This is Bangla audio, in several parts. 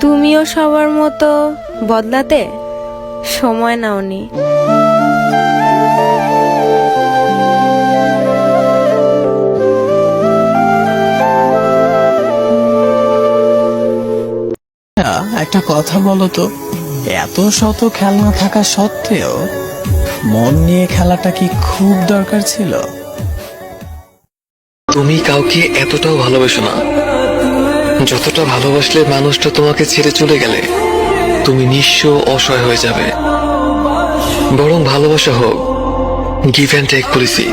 তুমিও সবার মতো বদলাতে সময় নাওনি। আচ্ছা, একটা কথা বলো তো এত শত খেলনা থাকা সত্ত্বেও মন নিয়ে খেলাটা কি খুব দরকার ছিল? তুমি কাউকে এতটাও ভালোবাসো না। যতটা ভালোবাসলে মানুষটা তোমাকে ছেড়ে চলে গেলে, তুমি নিঃস্ব অসহায় হয়ে যাবে। বরং ভালোবাসা হোক গিভ অ্যান্ড টেক পলিসি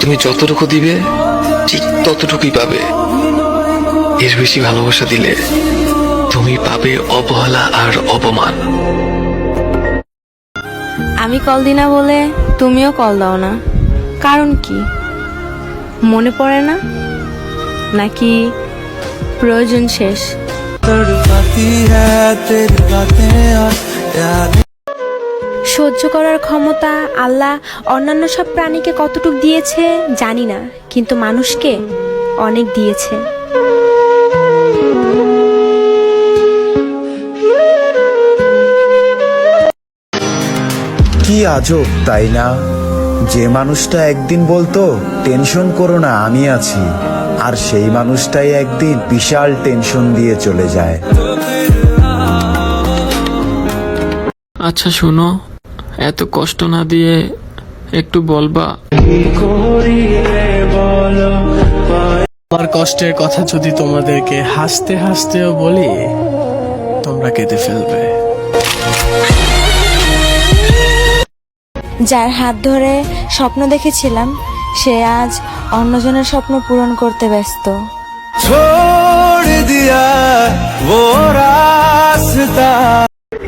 তুমি যতটুকু দিবে, ঠিক ততটুকুই পাবে। এর বেশি ভালোবাসা দিলে তুমি পাবে অবহেলা আর অপমান। আমি কল দিই না বলে তুমিও কল দাও না। কারণ কি? মনে পড়ে না? নাকি প্রয়োজন শেষ? সহ্য করার ক্ষমতা আল্লাহ অন্যান্য সব প্রাণীকে কতটুক দিয়েছে জানি না, কিন্তু মানুষকে অনেক দিয়েছে। কি আজব, তাই না? যে মানুষটা একদিন বলতো, টেনশন করো না, আমি আছি। আর সেই মানুষটাই একদিন বিশাল টেনশন দিয়ে চলে যায়। আচ্ছা শোনো। এত কষ্ট না দিয়ে একটু বলবা? আমার কষ্টের কথা যদি তোমাদেরকে হাসতে হাসতেও বলি তোমরা কেঁদে ফেলবে। যার হাত ধরে স্বপ্ন দেখেছিলাম সে আজ অন্যজনের স্বপ্ন পূরণ করতে ব্যস্ত।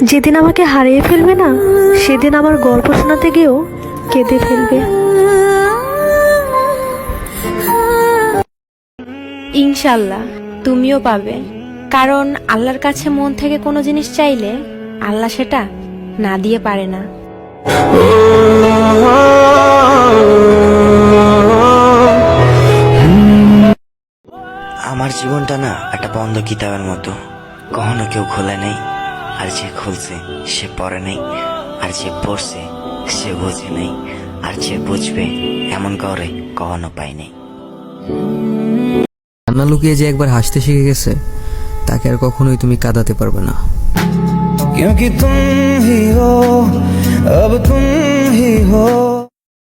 যেদিন আমাকে হারিয়ে ফেলবে না সেদিন আমার গল্প শোনাতে গিয়েও কেঁদে ফেলবে। ইনশাল্লাহ তুমিও পাবে। কারণ আল্লাহর কাছে মন থেকে কোনো জিনিস চাইলে আল্লাহ সেটা না দিয়ে পারে না। আমার জীবনটা না একটা বন্ধ কিতাবের মতো কখনো কেউ খোলে নেই আর যে খুলছে সে পড়ে নেই আর যে পড়ছে সে বোঝে নেই আর যে বুঝবে এমন কাউরে কখনো পায়নি কান্না লুকিয়ে যে একবার হাসতে শিখে গেছে তাকে আর কখনোই তুমি কাঁদাতে পারবে না क्योंकि तुम ही हो अब तुम ही हो